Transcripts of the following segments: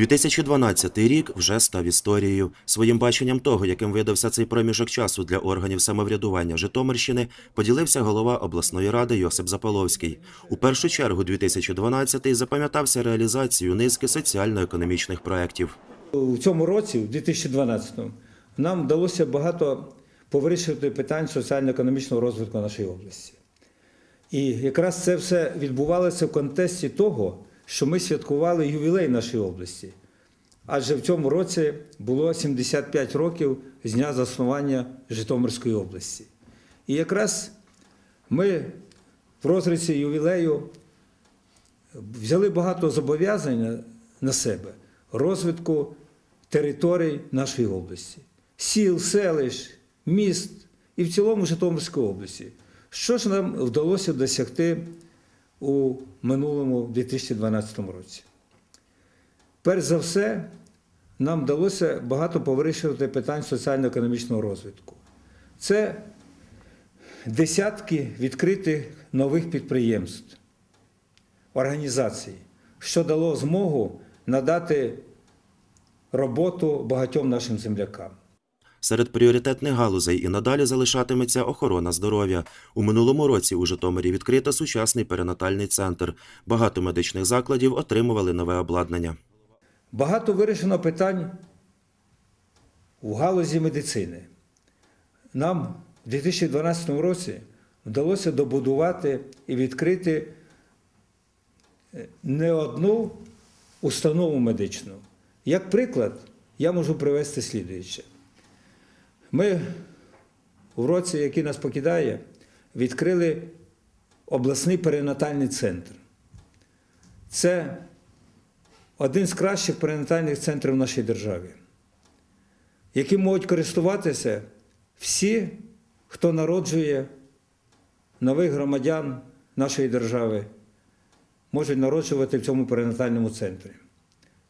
2012 рік вже став історією. Своїм баченням того, яким видався цей проміжок часу для органів самоврядування Житомирщини, поділився голова обласної ради Йосип Заполовський. У першу чергу 2012 запам'ятався реалізацією низки соціально-економічних проєктів. У цьому році, в 2012-му, нам вдалося багато повирішувати питань соціально-економічного розвитку нашої області. І якраз це все відбувалося в контексті того, що ми святкували ювілей нашої області. Адже в цьому році було 75 років з дня заснування Житомирської області. І якраз ми в розрізі ювілею взяли багато зобов'язань на себе розвитку територій нашої області, сіл, селищ, міст і в цілому Житомирської області. Що ж нам вдалося досягти у минулому 2012 році? Перш за все, нам вдалося багато повирішувати питань соціально-економічного розвитку. Це десятки відкритих нових підприємств, організацій, що дало змогу надати роботу багатьом нашим землякам. Серед пріоритетних галузей і надалі залишатиметься охорона здоров'я. У минулому році у Житомирі відкрито сучасний перинатальний центр. Багато медичних закладів отримували нове обладнання. Багато вирішено питань у галузі медицини. Нам в 2012 році вдалося добудувати і відкрити е, не одну установу медичну. Як приклад, я можу привести слідуюче. Ми в році, який нас покидає, відкрили обласний перинатальний центр. Це один з кращих перинатальних центрів в нашій державі, яким можуть користуватися всі, хто народжує нових громадян нашої держави, можуть народжувати в цьому перинатальному центрі.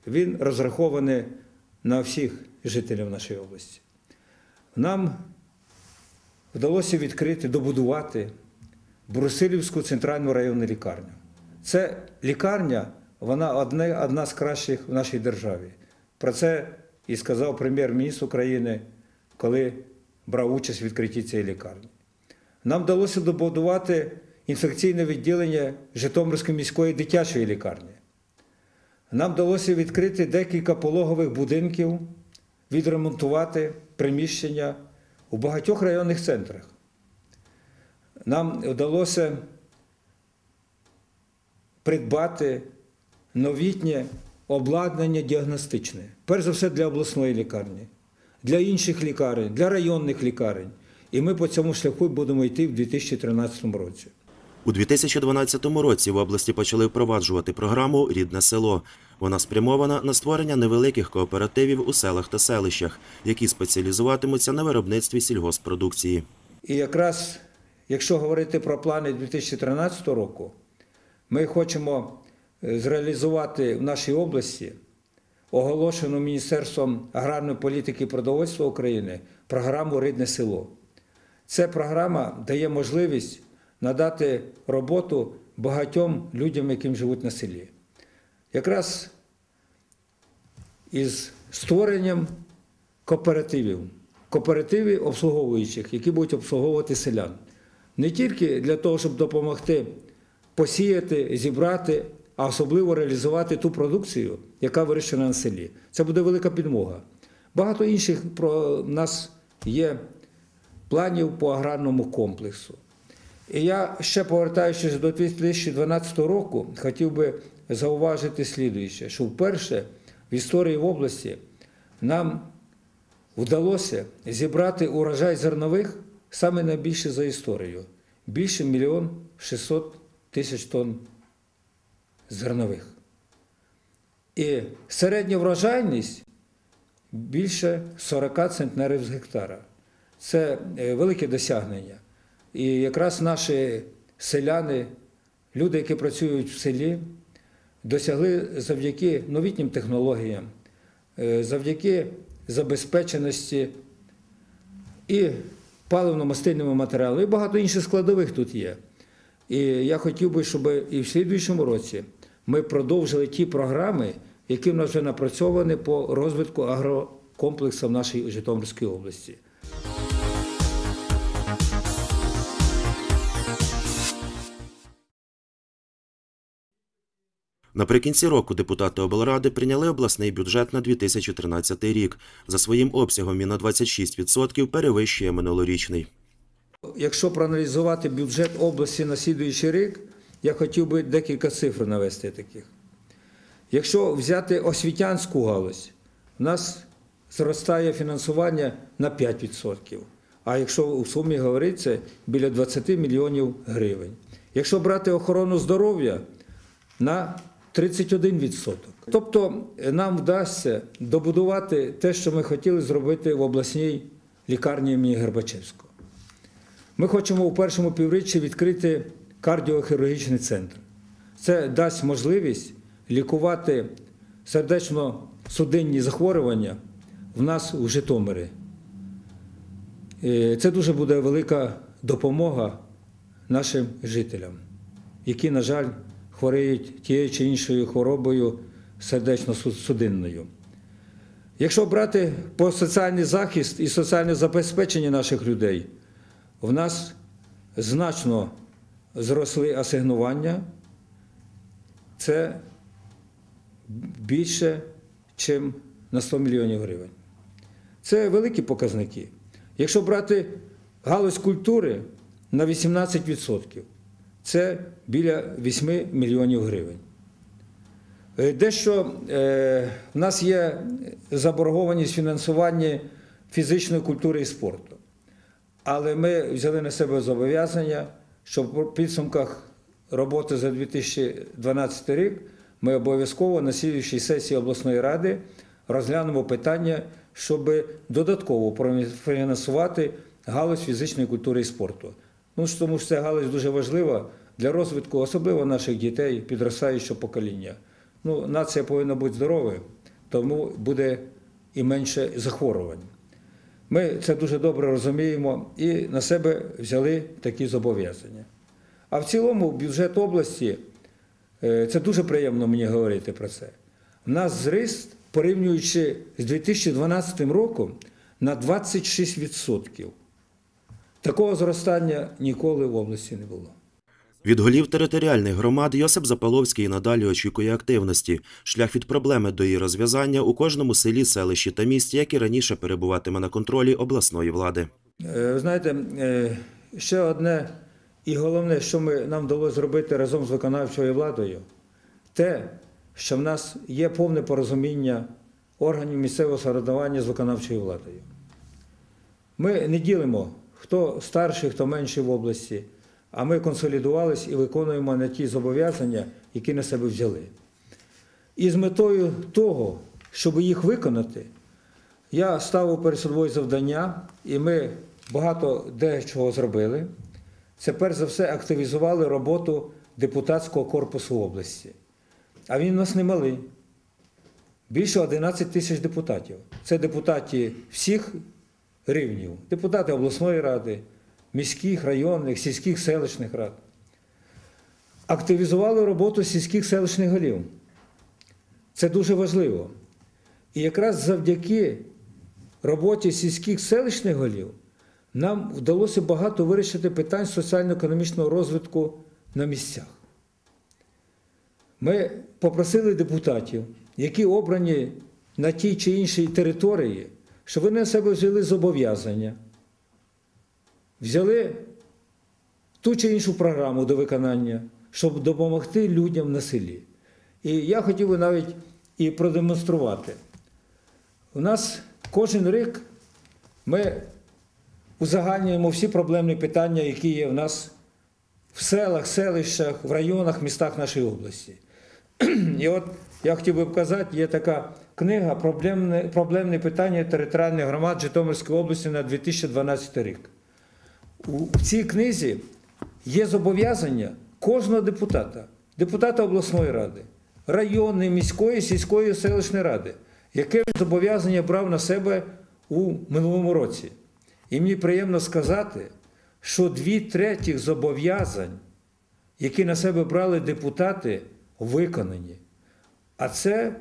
Він розрахований на всіх жителів нашої області. Нам вдалося відкрити, добудувати Брусилівську центральну районну лікарню. Це лікарня, вона одне, одна з кращих в нашій державі. Про це і сказав прем'єр-міністр України, коли брав участь в відкритті цієї лікарні. Нам вдалося добудувати інфекційне відділення Житомирської міської дитячої лікарні. Нам вдалося відкрити декілька пологових будинків, відремонтувати приміщення у багатьох районних центрах. Нам вдалося придбати новітнє обладнання діагностичне, перш за все для обласної лікарні, для інших лікарень, для районних лікарень. І ми по цьому шляху будемо йти в 2013 році. У 2012 році в області почали впроваджувати програму Рідне село. Вона спрямована на створення невеликих кооперативів у селах та селищах, які спеціалізуватимуться на виробництві сільгоспродукції. І якраз, якщо говорити про плани 2013 року, ми хочемо е, зреалізувати в нашій області оголошену Міністерством аграрної політики і продовольства України програму Рідне село. Ця програма дає можливість надати роботу багатьом людям, яким живуть на селі. Якраз із створенням кооперативів, кооперативів обслуговуючих, які будуть обслуговувати селян. Не тільки для того, щоб допомогти посіяти, зібрати, а особливо реалізувати ту продукцію, яка вирощена на селі. Це буде велика підмога. Багато інших про нас є планів по аграрному комплексу. І я ще повертаючись до 2012 року, хотів би зауважити слідуюче, що вперше в історії в області нам вдалося зібрати урожай зернових саме найбільше за історію більше мільйон 600 тисяч тонн зернових. І середня врожайність більше 40 центнерів з гектара. Це е, велике досягнення. І якраз наші селяни, люди, які працюють в селі, досягли завдяки новітнім технологіям, е, завдяки забезпеченості і паливно-мастильними матеріалами, і багато інших складових тут є. І я хотів би, щоб і в слідуючому році ми продовжили ті програми, які в нас вже напрацьовані по розвитку агрокомплексу в нашій Житомирській області. Наприкінці року депутати облради прийняли обласний бюджет на 2013 рік. За своїм обсягом він на 26% перевищує минулорічний. Якщо проаналізувати бюджет області на слідуючий рік, я хотів би декілька цифр навести таких. Якщо взяти освітянську галузь, у нас зростає фінансування на 5%. А якщо у сумі говориться біля 20 мільйонів гривень. Якщо брати охорону здоров'я на 31%. Тобто е, нам вдасться добудувати те, що ми хотіли зробити в обласній лікарні імені Гербачевського. Ми хочемо у першому півріччі відкрити кардіохірургічний центр. Це дасть можливість лікувати сердечно-судинні захворювання в нас у Житомирі. Е, Це дуже буде велика допомога нашим жителям, які, на жаль, хворіють тією чи іншою хворобою сердечно-судинною. Якщо брати по соціальний захист і соціальне забезпечення наших людей, в нас значно зросли асигнування. Це більше, ніж на 100 мільйонів гривень. Це великі показники. Якщо брати галузь культури на 18%, це біля 8 мільйонів гривень. Е, Дещо е, в нас є заборгованість фінансування фізичної культури і спорту. Але ми взяли на себе зобов'язання, що в підсумках роботи за 2012 рік ми обов'язково на слідчій сесії обласної ради розглянемо питання, щоб додатково профінансувати галузь фізичної культури і спорту. Ну, тому що ця галузь дуже важлива для розвитку, особливо наших дітей, підростаючого покоління. Ну, нація повинна бути здоровою, тому буде і менше захворювань. Ми це дуже добре розуміємо і на себе взяли такі зобов'язання. А в цілому бюджет області, е, це дуже приємно мені говорити про це. У нас зріс, порівнюючи з 2012 роком, на 26%. Такого зростання ніколи в області не було. Від голів територіальних громад Йосип Запаловський і надалі очікує активності. Шлях від проблеми до її розв'язання у кожному селі, селищі та місті, як і раніше перебуватиме на контролі обласної влади. Е, Ви знаєте, е, ще одне і головне, що ми, нам вдалося зробити разом з виконавчою владою, те, що в нас є повне порозуміння органів місцевого самоврядування з виконавчою владою. Ми не ділимо, хто старший, хто менший в області, а ми консолідувались і виконуємо на ті зобов'язання, які на себе взяли. І з метою того, щоб їх виконати, я ставив перед собою завдання, і ми багато дечого зробили. Це перш за все активізували роботу депутатського корпусу області. А він у нас немалий. Більше 11 тисяч депутатів. Це депутати всіх рівнів. Депутати обласної ради, міських, районних, сільських селищних рад. Активізували роботу сільських селищних голів. Це дуже важливо. І якраз завдяки роботі сільських селищних голів нам вдалося багато вирішити питань соціально-економічного розвитку на місцях. Ми попросили депутатів, які обрані на тій чи іншій території, щоб вони на себе взяли зобов'язання, взяли ту чи іншу програму до виконання, щоб допомогти людям на селі. І я хотів би навіть і продемонструвати. У нас кожен рік ми узагальнюємо всі проблемні питання, які є в нас в селах, селищах, в районах, містах нашої області. І от я хотів би показати, є така книга Проблемне, проблемне питання територіальних громад Житомирської області на 2012 рік. У цій книзі є зобов'язання кожного депутата, депутата обласної ради, районної, міської, сільської селищної ради, яке він зобов'язання брав на себе у минулому році. І мені приємно сказати, що дві третіх зобов'язань, які на себе брали депутати, виконані. А це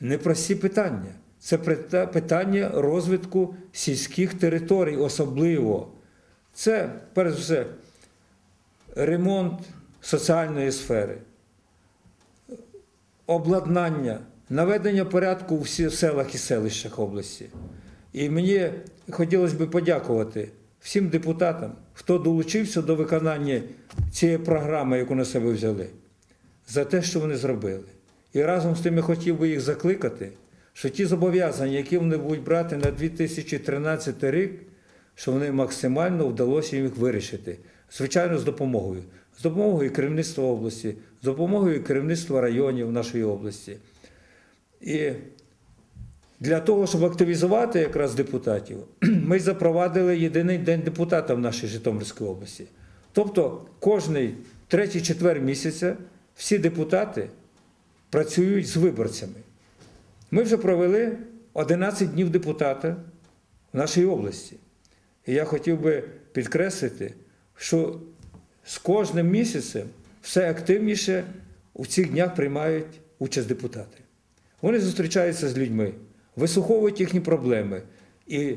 непрості питання. Це питання розвитку сільських територій особливо. Це, перш за все, ремонт соціальної сфери, обладнання, наведення порядку у селах і селищах області. І мені хотілося б подякувати всім депутатам, хто долучився до виконання цієї програми, яку на себе взяли, за те, що вони зробили. І разом з тим я хотів би їх закликати, що ті зобов'язання, які вони будуть брати на 2013 рік, що вони максимально вдалося їм їх вирішити. Звичайно, з допомогою. З допомогою керівництва області, з допомогою керівництва районів нашої області. І для того, щоб активізувати якраз депутатів, ми запровадили єдиний день депутата в нашій Житомирській області. Тобто кожний третій четвер місяця всі депутати працюють з виборцями. Ми вже провели 11 днів депутата в нашій області. І я хотів би підкреслити, що з кожним місяцем все активніше у цих днях приймають участь депутати. Вони зустрічаються з людьми, вислуховують їхні проблеми. І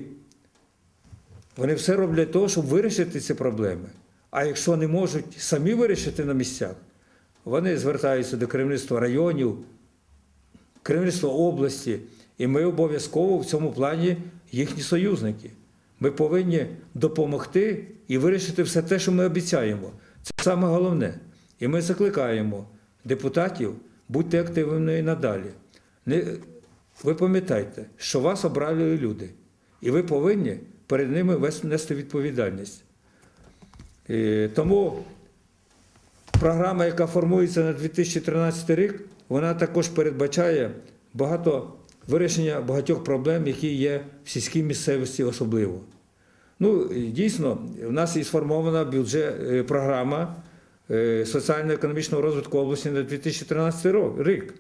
вони все роблять для того, щоб вирішити ці проблеми. А якщо не можуть самі вирішити на місцях, вони звертаються до керівництва районів, керівництва області, і ми обов'язково в цьому плані їхні союзники. Ми повинні допомогти і вирішити все те, що ми обіцяємо. Це саме головне. І ми закликаємо депутатів будьте активними надалі. Ви пам'ятайте, що вас обрали люди, і ви повинні перед ними нести відповідальність. І тому програма, яка формується на 2013 рік, вона також передбачає багато вирішення багатьох проблем, які є в сільській місцевості особливо. Ну, дійсно, в нас і сформована бюджет, е, програма е, соціально-економічного розвитку області на 2013 рік.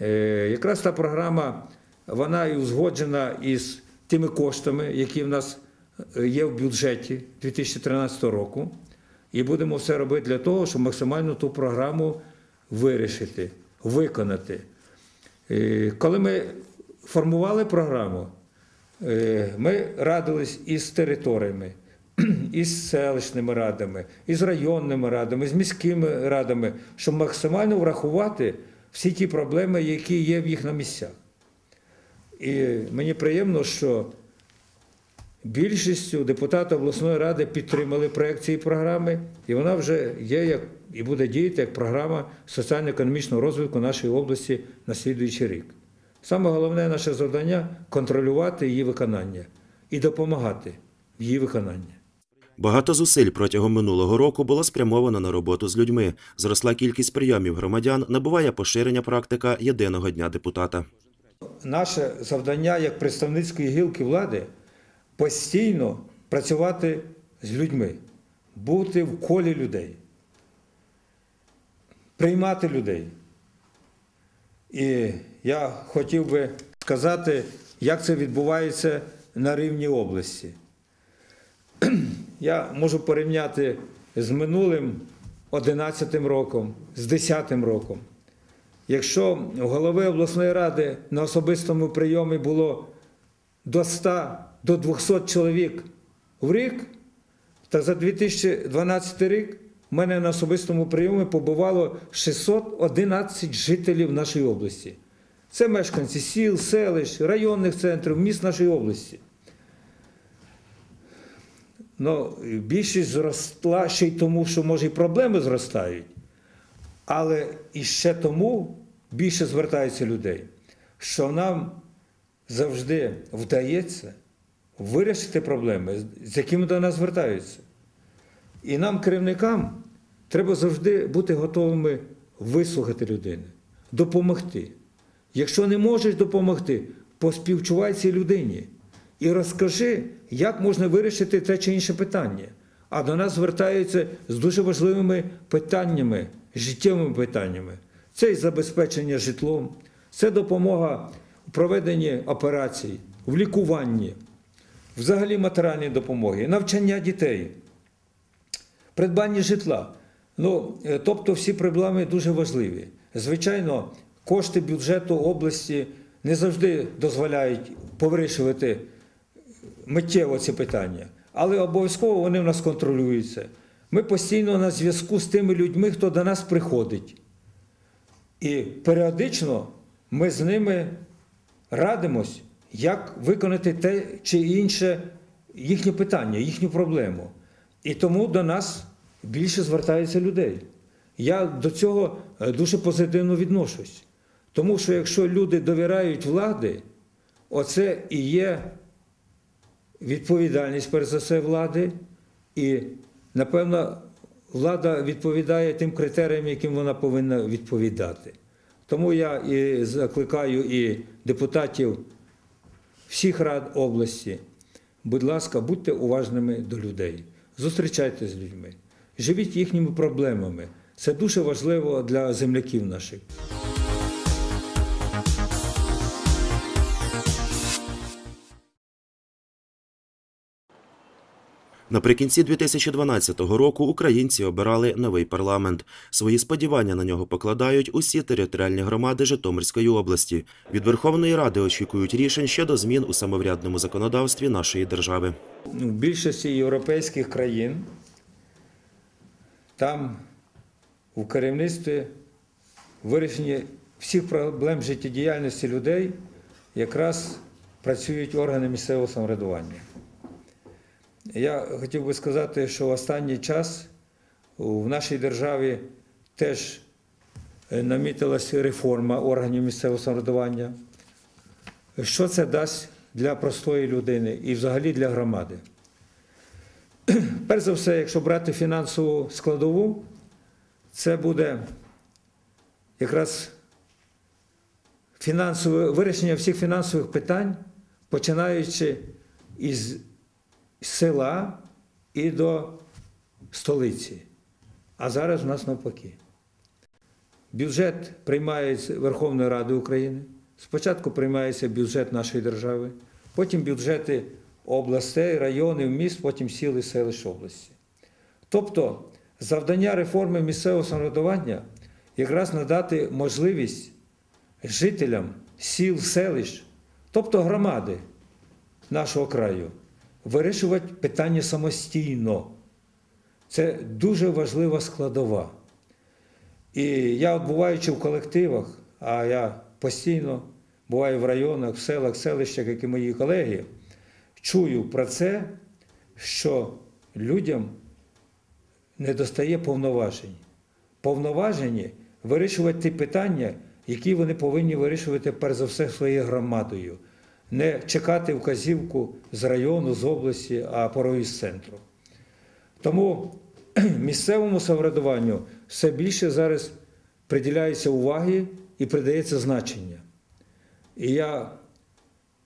Е, Якраз та програма, вона і узгоджена із тими коштами, які в нас є в бюджеті 2013 року. І будемо все робити для того, щоб максимально ту програму вирішити, виконати. Е, Коли ми формували програму, е, ми радились із територіями, із селищними радами, із районними радами, з міськими радами, щоб максимально врахувати всі ті проблеми, які є в їх на місцях. І мені приємно, що більшістю депутатів обласної ради підтримали проект цієї програми, і вона вже є як і буде діяти як програма соціально-економічного розвитку нашої області на слідуючий рік. Саме головне наше завдання контролювати її виконання і допомагати в її виконанні. Багато зусиль протягом минулого року було спрямовано на роботу з людьми. Зросла кількість прийомів громадян, набуває поширення практика єдиного дня депутата. Наше завдання як представницької гілки влади постійно працювати з людьми, бути в колі людей, приймати людей. І я хотів би сказати, як це відбувається на рівні області. Я можу порівняти з минулим 11 роком, з 10 роком. Якщо голови обласної ради на особистому прийомі було до 100 до 200 чоловік в рік, то за 2012 рік в мене на особистому прийомі побувало 611 жителів нашої області. Це мешканці сіл, селищ, районних центрів, міст нашої області. Ну, більшість зросла ще й тому, що може і проблеми зростають. Але і ще тому більше звертається людей, що нам завжди вдається вирішити проблеми, з якими до нас звертаються. І нам, керівникам, треба завжди бути готовими вислухати людину, допомогти. Якщо не можеш допомогти, поспівчувай цій людині і розкажи, як можна вирішити те чи інше питання. А до нас звертаються з дуже важливими питаннями, життєвими питаннями. Це і забезпечення житлом, це допомога у проведенні операцій, в лікуванні, взагалі матеріальної допомоги, навчання дітей, придбання житла. Ну, е, тобто всі проблеми дуже важливі. Звичайно, кошти бюджету області не завжди дозволяють повирішувати миттєво ці питання, але обов'язково вони в нас контролюються. Ми постійно на зв'язку з тими людьми, хто до нас приходить. І періодично ми з ними радимось, як виконати те чи інше їхнє питання, їхню проблему. І тому до нас більше звертається людей. Я до цього е, дуже позитивно відношусь. Тому що якщо люди довіряють влади, оце і є відповідальність перш за все влади, і, напевно, влада відповідає тим критеріям, яким вона повинна відповідати. Тому я і закликаю і депутатів всіх рад області, будь ласка, будьте уважними до людей, зустрічайтеся з людьми, живіть їхніми проблемами. Це дуже важливо для земляків наших. Наприкінці 2012 року українці обирали новий парламент. Свої сподівання на нього покладають усі територіальні громади Житомирської області. Від Верховної Ради очікують рішень щодо змін у самоврядному законодавстві нашої держави. Ну, в більшості європейських країн там у керівництві вирішення всіх проблем життєдіяльності людей якраз працюють органи місцевого самоврядування. Я хотів би сказати, що в останній час в нашій державі теж е, намітилася реформа органів місцевого самоврядування. Що це дасть для простої людини і взагалі для громади? Перш за все, якщо брати фінансову складову, це буде якраз фінансове вирішення всіх фінансових питань, починаючи із села і до столиці. А зараз у нас навпаки. Бюджет приймається Верховною Радою України. Спочатку приймається бюджет нашої держави, потім бюджети областей, районів, міст, потім сіл і селищ області. Тобто завдання реформи місцевого самоврядування якраз надати можливість жителям сіл, селищ, тобто громади нашого краю, вирішувати питання самостійно. Це дуже важлива складова. І я, буваючи в колективах, а я постійно буваю в районах, в селах, селищах, як і мої колеги, чую про це, що людям не достає повноважень. Повноважені вирішувати ті питання, які вони повинні вирішувати перш за все своєю громадою, не чекати вказівку з району, з області, а порою з центру. Тому місцевому самоврядуванню все більше зараз приділяється уваги і придається значення. І я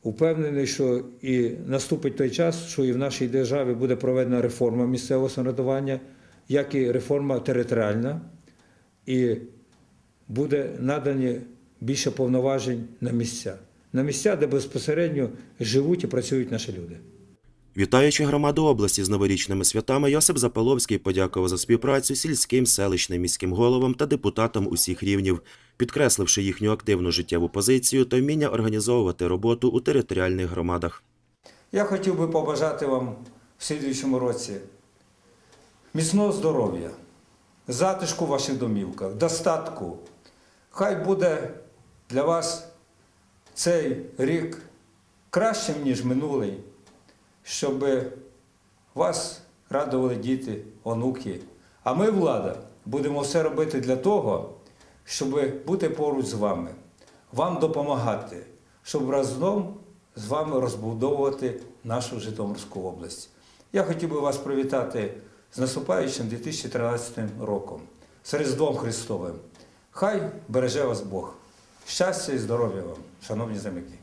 впевнений, що і наступить той час, що і в нашій державі буде проведена реформа місцевого самоврядування, як і реформа територіальна, і буде надані більше повноважень на місця. На місця, де безпосередньо живуть і працюють наші люди. Вітаючи громаду області з новорічними святами, Йосип Запаловський подякував за співпрацю сільським, селищним, міським головам та депутатам усіх рівнів, підкресливши їхню активну життєву позицію та вміння організовувати роботу у територіальних громадах. Я хотів би побажати вам в слідуючому році міцного здоров'я, затишку в ваших домівках, достатку. Хай буде для вас цей рік кращим, ніж минулий, щоб вас радували діти, онуки. А ми, влада, будемо все робити для того, щоб бути поруч з вами, вам допомагати, щоб разом з вами розбудовувати нашу Житомирську область. Я хотів би вас привітати з наступаючим 2013 роком, з Різдвом Христовим. Хай береже вас Бог. Щастя і здоров'я вам, шановні земляки.